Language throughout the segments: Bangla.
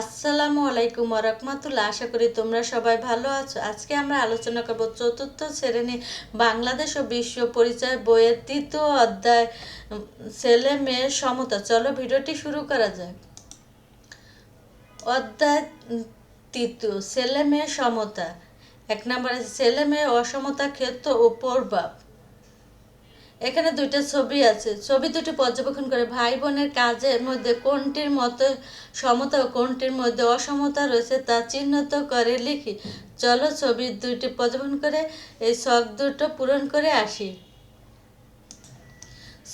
আসসালামু আলাইকুম রহমতুল্লাহ। আশা করি তোমরা সবাই ভালো আছো। আজকে আমরা আলোচনা করব চতুর্থ শ্রেণি বাংলাদেশ ও বিশ্ব পরিচয় বইয়ের তৃতীয় অধ্যায় ছেলে মেয়ের সমতা। চলো ভিডিওটি শুরু করা যাক। অধ্যায় তৃতীয়, ছেলে মেয়ে সমতা। এক নম্বরে ছেলে মেয়ে অসমতা, ক্ষেত্র ও প্রভাব। এখানে দুইটা ছবি আছে। ছবি দুটি পর্যবেক্ষণ করে ভাই বোনের কাজের মধ্যে কোনটির মতো সমতা ও কোনটির মধ্যে অসমতা রয়েছে তা চিহ্নিত করে লিখি। চলো ছবি দুইটি পর্যবেক্ষণ করে, এই শখ দুটো পূরণ করে আসি।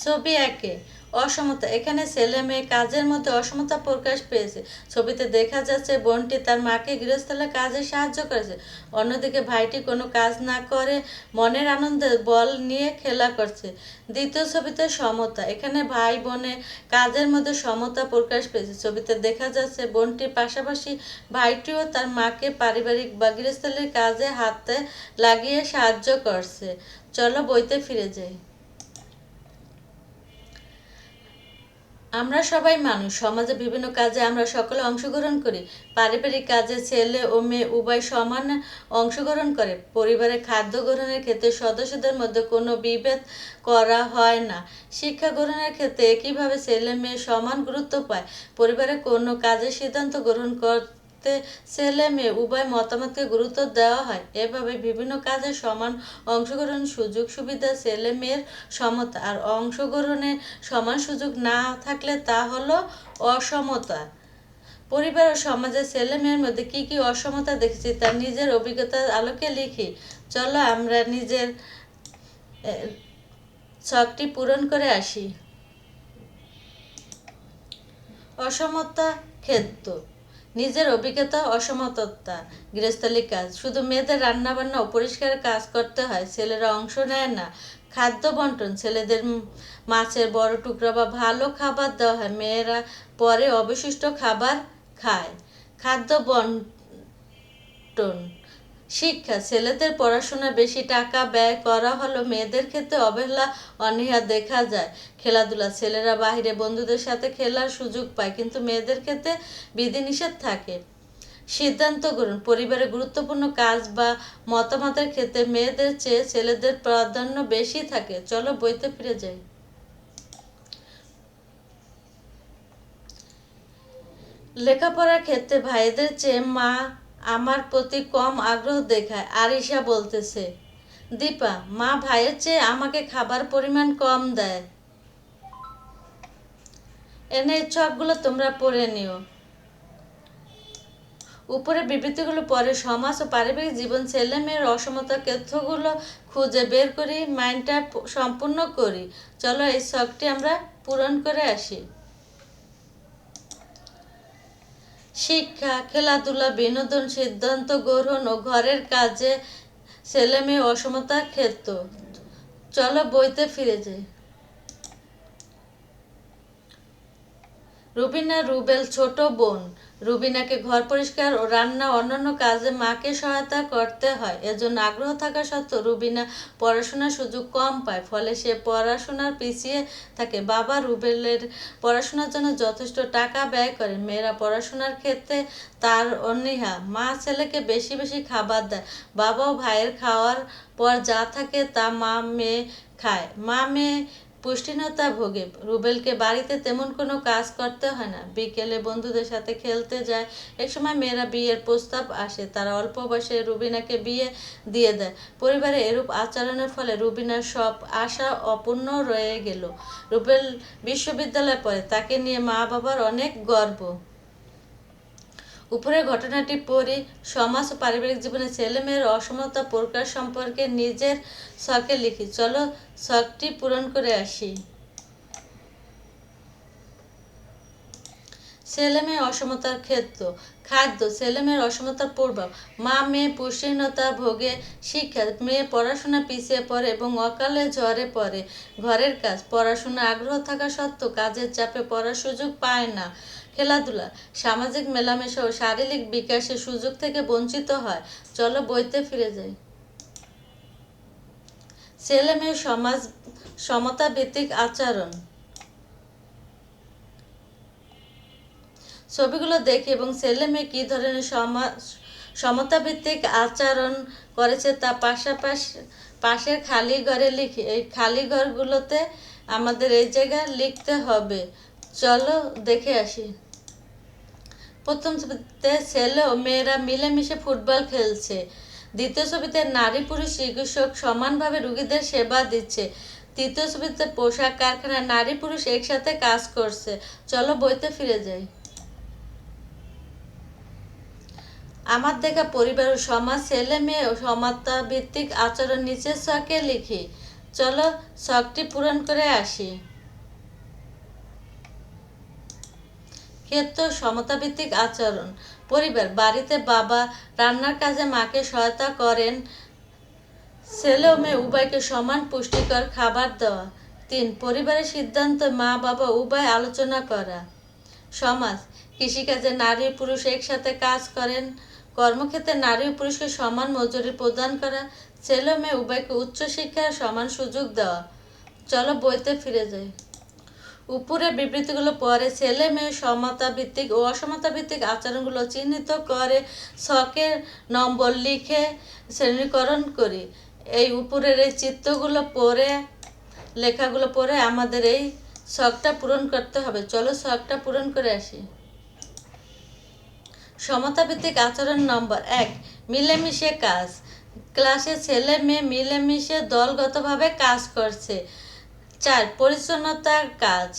ছবি একে অসমতা। এখানে ছেলে মেয়ে কাজের মধ্যে অসমতা প্রকাশ পেয়েছে। ছবিতে দেখা যাচ্ছে বোনটি তার মাকে গৃহস্থলে কাজে সাহায্য করেছে। অন্যদিকে ভাইটি কোনো কাজ না করে মনের আনন্দে বল নিয়ে খেলা করছে। দ্বিতীয় ছবিতে সমতা। এখানে ভাই বোনে কাজের মধ্যে সমতা প্রকাশ পেয়েছে। ছবিতে দেখা যাচ্ছে বোনটির পাশাপাশি ভাইটিও তার মাকে পারিবারিক বা গৃহস্থলের কাজে হাতে লাগিয়ে সাহায্য করছে। চলো বইতে ফিরে যাই। আমরা সবাই মানুষ সমাজে বিভিন্ন কাজে আমরা সকলে অংশগ্রহণ করি। পারিবারিক কাজে ছেলে ও মেয়ে উভয় সমান অংশগ্রহণ করে। পরিবারে খাদ্য গ্রহণের ক্ষেত্রে সদস্যদের মধ্যে কোনো বিভেদ করা হয় না। শিক্ষা গ্রহণের ক্ষেত্রে একইভাবে ছেলে মেয়ে সমান গুরুত্ব পায়। পরিবারে কোনো কাজের সিদ্ধান্ত গ্রহণ করতে ছেলে মেয়ে উভয় মতামতকে গুরুত্ব দেওয়া হয়। এভাবে বিভিন্ন কাজে সমান অংশগ্রহণ সুযোগ সুবিধা ছেলে মেয়ের সমতা আর অংশগ্রহণে সমান সুযোগ না থাকলে তা হলো অসমতা। পরিবার ও সমাজের ছেলে মেয়ের মধ্যে কি কি অসমতা দেখেছি তার নিজের অভিজ্ঞতার আলোকে লিখি। চলো আমরা নিজের শখটি পূরণ করে আসি। অসমতা ক্ষেত্র। নিজের অভিজ্ঞতা, অসমতত্তা গৃহস্থলী কাজ। শুধু মেয়েদের রান্নাবান্না বান্না ও কাজ করতে হয়, ছেলেরা অংশ নেয় না। খাদ্য বন্টন, ছেলেদের মাছের বড় টুকরা বা ভালো খাবার দেওয়া হয়, মেয়েরা পরে অবশিষ্ট খাবার খায়। খাদ্য বন্টন শিক্ষা, ছেলেদের পড়াশোনা বেশি টাকা ব্যয় করা হলো, মেয়েদের ক্ষেত্রে অবহেলা অনীহা দেখা যায়। খেলাধুলা, ছেলেরা বাইরে বন্ধুদের সাথে খেলার সুযোগ পায়, কিন্তু মেয়েদের ক্ষেত্রে বিধিনিষেধ থাকে। সিদ্ধান্ত গ্রহণ পরিবারে গুরুত্বপূর্ণ কাজ বা মতামতের ক্ষেত্রে মেয়েদের চেয়ে ছেলেদের প্রাধান্য বেশি থাকে। চলো বইতে ফিরে যাই। লেখাপড়ার ক্ষেত্রে ভাইদের চেয়ে মা আমার প্রতি কম আগ্রহ দেখায়, আরিশা বলতেছে। দীপা, মা ভাইয়ের চেয়ে আমাকে খাবার পরিমাণ কম দেয়। এনে ছকগুলো তোমরা পড়ে নিও। উপরে বিবৃতিগুলো পরে সমাজ ও পারিবারিক জীবন, ছেলে মেয়ের অসমতা ক্ষেত্রগুলো খুঁজে বের করি মাইন্ডটা সম্পূর্ণ করি। চলো এই শখটি আমরা পূরণ করে আসি। শিক্ষা, খেলাধুলা, বিনোদন, সিদ্ধান্ত গ্রহণ ও ঘরের কাজে ছেলে মেয়ে অসমতা ক্ষেত্র। চলো বইতে ফিরে যাই। রুবিনা রুবেল ছোট বোন। রুবিনাকে ঘর পরিষ্কার ও রান্না অন্যান্য কাজে মাকে সহায়তা করতে হয়। এজন্য আগ্রহ থাকা সত্ত্বেও রুবিনা পড়াশোনার সুযোগ কম পায়, ফলে সে পড়াশোনার পিছিয়ে থাকে। বাবা রুবেলের পড়াশোনার জন্য যথেষ্ট টাকা ব্যয় করে। মেয়েরা পড়াশোনার ক্ষেত্রে তার অনীহা, মা ছেলেকে বেশি বেশি খাবার দেয়। বাবা ও ভাইয়ের খাওয়ার পর যা থাকে তা মা মেয়ে খায়। মা মেয়ে পুষ্টিহীনতা ভোগে। রুবেলকে বাড়িতে তেমন কোনো কাজ করতে হয় না। বিকেলে বন্ধুদের সাথে খেলতে যায়। এক সময় মেয়েরা বিয়ের প্রস্তাব আসে। তারা অল্প বয়সে রুবিনাকে বিয়ে দিয়ে দেয়। পরিবারে এরূপ আচরণের ফলে রুবিনার সব আশা অপূর্ণ রয়ে গেল। রুবেল বিশ্ববিদ্যালয়ে পড়ে। তাকে নিয়ে মা বাবার অনেক গর্ব। উপরে ঘটনাটি পড়ি সমাজ ও পারিবারিক জীবনে ছেলেমেয়ের অসমতা প্রকাশ সম্পর্কে নিজের শখে লিখি। চলো শখটি পূরণ করে আসি। ছেলে মেয়ে অসমতার ক্ষেত্র। খাদ্য। ছেলেমেয়ের অসমতার প্রভাব মা মেয়ে পুষ্টিহীনতা ভোগে। শিক্ষা। মেয়ে পড়াশোনা পিছিয়ে পড়ে এবং অকালে ঝরে পড়ে। ঘরের কাজ। পড়াশোনা আগ্রহ থাকা সত্ত্বেও কাজের চাপে পড়ার সুযোগ পায় না। খেলাধুলা, সামাজিক মেলামেশা ও শারীরিক বিকাশের সুযোগ থেকে বঞ্চিত হয়। চলো বইতে ফিরে যাই। ছেলে মেয়ে সমাজ সমতা ভিত্তিক আচরণ। ছবিগুলো দেখি এবং ছেলে মেয়ে কী ধরনের সমাজ সমতাভিত্তিক আচরণ করেছে তা পাশাপাশি পাশের খালি ঘরে লিখি। এই খালি ঘরগুলোতে আমাদের এই জায়গায় লিখতে হবে। চলো দেখে আসি। প্রথম ছবিতে ছেলে ও মেয়েরা মিলেমিশে ফুটবল খেলছে। দ্বিতীয় ছবিতে নারী পুরুষ চিকিৎসক সমানভাবে রুগীদের সেবা দিচ্ছে। তৃতীয় ছবিতে পোশাক কারখানায় নারী পুরুষ একসাথে কাজ করছে। চলো বইতে ফিরে যাই। আমার দেখা পরিবার ও সমাজ, ছেলে মেয়ে ও সমাজতা ভিত্তিক আচরণ নিচের ছকে লিখি। চলো ছকটি পূরণ করে আসি। ক্ষেত্র সমতাভিত্তিক আচরণ। পরিবার, বাড়িতে বাবা, রান্নার কাজে মাকে সহায়তা করেন ছেলে ও মেয়ে উভয়কে সমান পুষ্টিকর খাবার দেওয়া। তিন, পরিবারের সিদ্ধান্ত মা, বাবা উভয় আলোচনা করা। সমাজ, কৃষিকাজে নারী পুরুষ একসাথে কাজ করেন, কর্মক্ষেত্রে নারী পুরুষকে সমান মজুরি প্রদান করা ছেলে মেয়ে উভয়কে উচ্চশিক্ষার সমান সুযোগ দেওয়া। চলো বইতে ফিরে যাই। উপরের বিবৃতিগুলো পরে ছেলে মেয়ে সমতা ভিত্তিক ও অসমতা ভিত্তিক আচরণগুলো চিহ্নিত করে ছকের নম্বর লিখে শ্রেণীকরণ করি। এই উপরের এই চিত্রগুলো পরে লেখাগুলো পড়ে আমাদের এই শখটা পূরণ করতে হবে। চলো শখটা পূরণ করে আসি। সমতাভিত্তিক আচরণ নম্বর এক, মিলেমিশে কাজ। ক্লাসে ছেলে মেয়ে মিলেমিশে দলগতভাবে কাজ করছে। চার, পরিচ্ছন্নতার কাজ।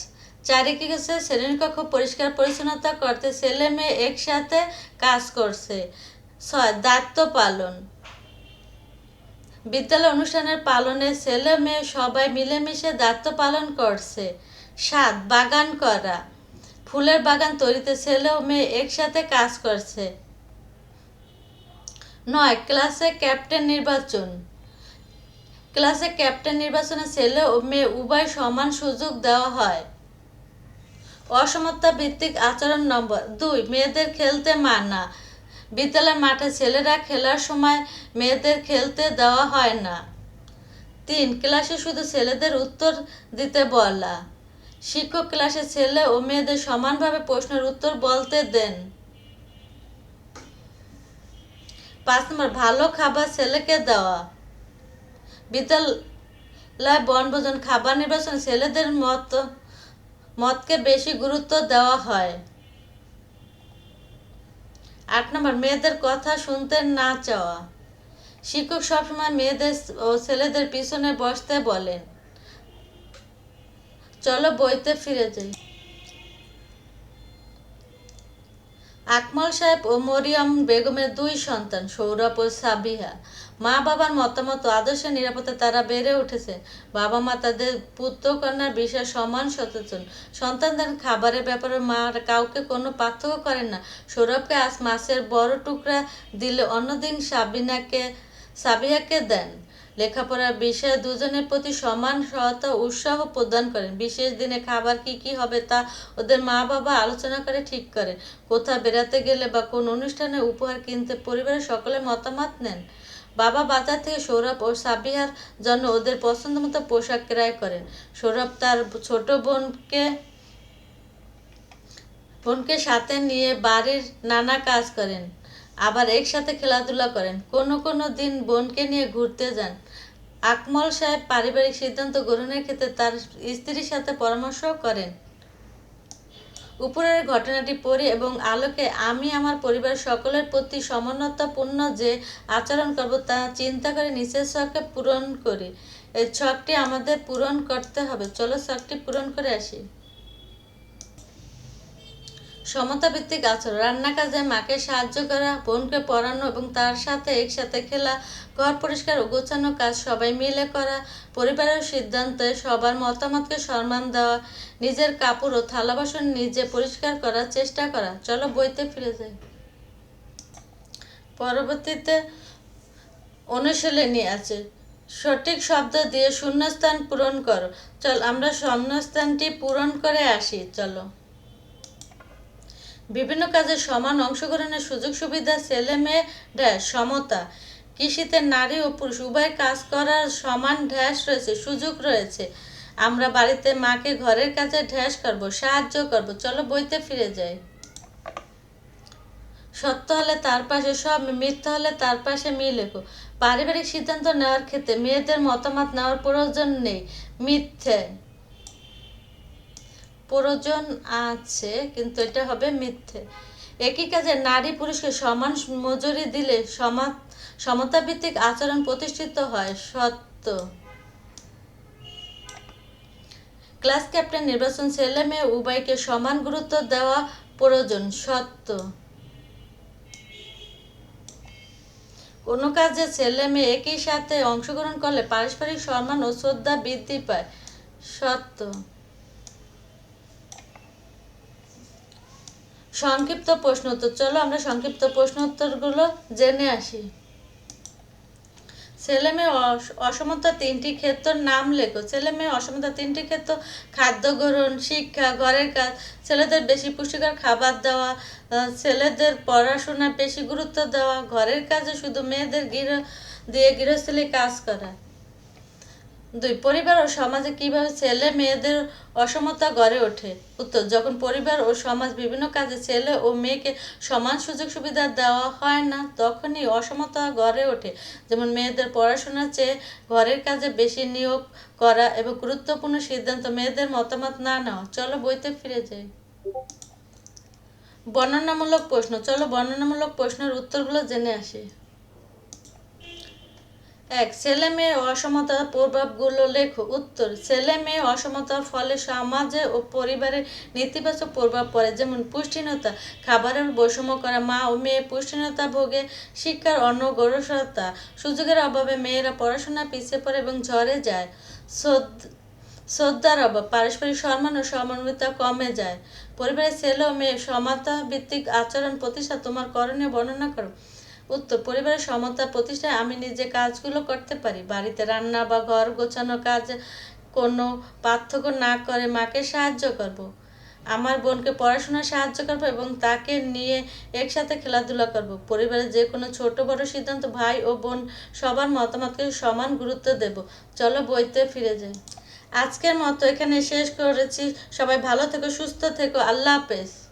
চারিদিকে শ্রেণীকক্ষ পরিষ্কার পরিচ্ছন্নতা করতে ছেলে মেয়ে একসাথে কাজ করছে। ছয়, দায়িত্ব পালন। বিদ্যালয় অনুষ্ঠানের পালনে ছেলে মেয়ে সবাই মিলেমিশে দায়িত্ব পালন করছে। সাত, বাগান করা। ফুলের বাগান তৈরিতে ছেলে ও মেয়ে একসাথে কাজ করছে। নয়, ক্লাসে ক্যাপ্টেন নির্বাচন। ক্লাসে ক্যাপ্টেন নির্বাচনে ছেলে ও মেয়ে উভয় সমান সুযোগ দেওয়া হয়। অসমতা ভিত্তিক আচরণ নম্বর দুই, মেয়েদের খেলতে মানা বিদ্যালয় মাঠে ছেলেরা খেলার সময় মেয়েদের খেলতে দেওয়া হয় না। তিন, ক্লাসে শুধু ছেলেদের উত্তর দিতে বলা শিক্ষক ক্লাসে ছেলে ও মেয়েদের সমানভাবে প্রশ্নের উত্তর বলতে দেন। পাঁচ নম্বর ভালো খাবার ছেলেকে দেওয়া। বিদ্যালয় বনভোজন খাবার নির্বাচন ছেলেদের মত মতকে বেশি গুরুত্ব দেওয়া হয়। আট নম্বর, মেয়েদের কথা শুনতে না চাওয়া। শিক্ষক সবসময় মেয়েদের ও ছেলেদের পিছনে বসতে বলেন চলো বইতে ফিরে যাই। আকমল সাহেব ও মরিয়ম বেগমের দুই সন্তান, সৌরভ ও সাবিহা। মা বাবার মতামত আদর্শের নিরাপত্তা তারা বেড়ে উঠেছে। বাবা মা তাদের পুত্র কন্যার বিষয়ে সমান সচেতন। সন্তানদের খাবারের ব্যাপারে মা কাউকে কোনো পার্থক্য করেন না। সৌরভকে আজ মাছের বড় টুকরা দিলে অন্যদিন সাবিনাকে, সাবিয়াকে দেন। লেখাপড়ার বিষয়ে দুজনের প্রতি সমান সহায়তা উৎসাহ প্রদান করেন। বিশেষ দিনে খাবার কি কি হবে তা ওদের মা বাবা আলোচনা করে ঠিক করেন। কোথাও বেড়াতে গেলে বা কোন অনুষ্ঠানে উপহার কিনতে পরিবারের সকলে মতামত নেন। বাবা বাজার থেকে সৌরভ ও সাবিহার জন্য ওদের পছন্দ মতো পোশাক ক্রয় করেন। সৌরভ তার ছোট বোনকে বোনকে সাথে নিয়ে বাড়ির নানা কাজ করেন, আবার একসাথে খেলাধুলা করেন। কোনো কোনো দিন বোনকে নিয়ে ঘুরতে যান। আকমল সাহেব পারিবারিক সিদ্ধান্ত গ্রহণের ক্ষেত্রে তার স্ত্রীর সাথে পরামর্শ করেন। উপরের ঘটনাটি পড়ি এবং আলোকে আমি আমার পরিবার সকলের প্রতি সমন্বতাপূর্ণ যে আচরণ করব তা চিন্তা করে নিচের ছকে পূরণ করি। এই ছকটি আমাদের পূরণ করতে হবে। চলো ছকটি পূরণ করে আসি। সমতা ভিত্তিক আচরণ। রান্না কাজে মাকে সাহায্য করা, বোনকে পড়ানো এবং তার সাথে একসাথে খেলা ঘর পরিষ্কার ও গোছানো কাজ, সবাই মিলে করা, পরিবারের সিদ্ধান্তে সবার মতামতকে সম্মান দেওয়া, নিজের কাপড় ও থালা বাসন নিজে পরিষ্কার করার চেষ্টা করা। চলো বইতে ফিরে যাই। পরবর্তীতে অনুশীলনী আছে। সঠিক শব্দ দিয়ে শূন্যস্থান পূরণ করো। চল আমরা শূন্যস্থানটি পূরণ করে আসি, চলো। বিভিন্ন কাজে সমান অংশগ্রহণের সুযোগ সুবিধা ছেলে মেয়ে সমতা। কৃষিতে নারী ও পুরুষ, উভয় কাজ করার সমান ঢ্যাস রয়েছে, সুযোগ রয়েছে। আমরা বাড়িতে মাকে ঘরের কাজে ঢ্যাস করব, সাহায্য করব। চলো বইতে ফিরে যাই। সত্য হলে তার পাশে সব, মিথ্যা হলে তার পাশে মি লেখো পারিবারিক সিদ্ধান্ত নেওয়ার ক্ষেত্রে মেয়েদের মতামত নেওয়ার প্রয়োজন নেই। মিথ্যে। প্রয়োজন আছে, কিন্তু এটা হবে মিথ্যে। একই কাজে নারী পুরুষকে সমান মজুরি দিলে সমা সমতাভিত্তিক আচরণ প্রতিষ্ঠিত হয়, সত্য। ক্লাস ক্যাপ্টেন নির্বাচন ছেলে মেয়ে উভয়কে সমান গুরুত্ব দেওয়া প্রয়োজন, সত্য। কোনো কাজে ছেলে মেয়ে একই সাথে অংশগ্রহণ করলে পারস্পরিক সম্মান ও শ্রদ্ধা বৃদ্ধি পায়, সত্য। সংক্ষিপ্ত প্রশ্ন উত্তর। চলো আমরা সংক্ষিপ্ত প্রশ্ন উত্তরগুলো জেনে আসি। ছেলে মেয়ে অস- অসমতা তিনটি ক্ষেত্র নাম লেখো। ছেলে মেয়ে অসমতা তিনটি ক্ষেত্র, খাদ্য গ্রহণ, শিক্ষা, ঘরের কাজ, ছেলেদের বেশি পুষ্টিকর খাবার দেওয়া ছেলেদের পড়াশোনা বেশি গুরুত্ব দেওয়া, ঘরের কাজে শুধু মেয়েদের গৃহ দিয়ে গৃহস্থলী কাজ করা। দুই, পরিবার ও সমাজে কীভাবে ছেলে মেয়েদের অসমতা গড়ে ওঠে? উত্তর, যখন পরিবার ও সমাজ বিভিন্ন কাজে ছেলে ও মেয়েকে সমান সুযোগ সুবিধা দেওয়া হয় না, তখনই অসমতা গড়ে ওঠে। যেমন মেয়েদের পড়াশোনার চেয়ে ঘরের কাজে বেশি নিয়োগ করা এবং গুরুত্বপূর্ণ সিদ্ধান্ত মেয়েদের মতামত না নেওয়া। চলো বইতে ফিরে যাই। বর্ণনামূলক প্রশ্ন। চলো বর্ণনামূলক প্রশ্নের উত্তরগুলো জেনে আসি। এক ছেলে মেয়ে অসমতার প্রভাবগুলো লেখো। উত্তর, ছেলে মেয়ে অসমতার ফলে সমাজে ও পরিবারে নেতিবাচক প্রভাব পড়ে, যেমন পুষ্টিহীনতা, খাবারের বৈষম্য করা, মা ও মেয়ে পুষ্টিহীনতা ভোগে, শিক্ষার অনগ্রসরতা সুযোগের অভাবে মেয়েরা পড়াশোনা পিছিয়ে পড়ে এবং ঝরে যায়। শ্রদ্ধার অভাব, পারস্পরিক সম্মান ও সমন্বিতা কমে যায়। পরিবারের ছেলে ও মেয়ে সমতা ভিত্তিক আচরণ প্রতিষ্ঠা তোমার করণীয় বর্ণনা করো। উত্তর, পরিবারের সমতা প্রতিষ্ঠায় আমি নিজে কাজগুলো করতে পারি। বাড়িতে রান্না বা ঘর গোছানো কাজ কোনো পার্থক্য না করে মাকে সাহায্য করব। আমার বোনকে পড়াশোনায় সাহায্য করব এবং তাকে নিয়ে একসাথে খেলাধুলা করব। পরিবারের যে কোনো ছোট বড় সিদ্ধান্ত ভাই ও বোন সবার মতামতকে সমান গুরুত্ব দেব। চলো বইতে ফিরে যাই। আজকের মতো এখানে শেষ করেছি। সবাই ভালো থেকো, সুস্থ থেকো। আল্লাহ হাফেজ।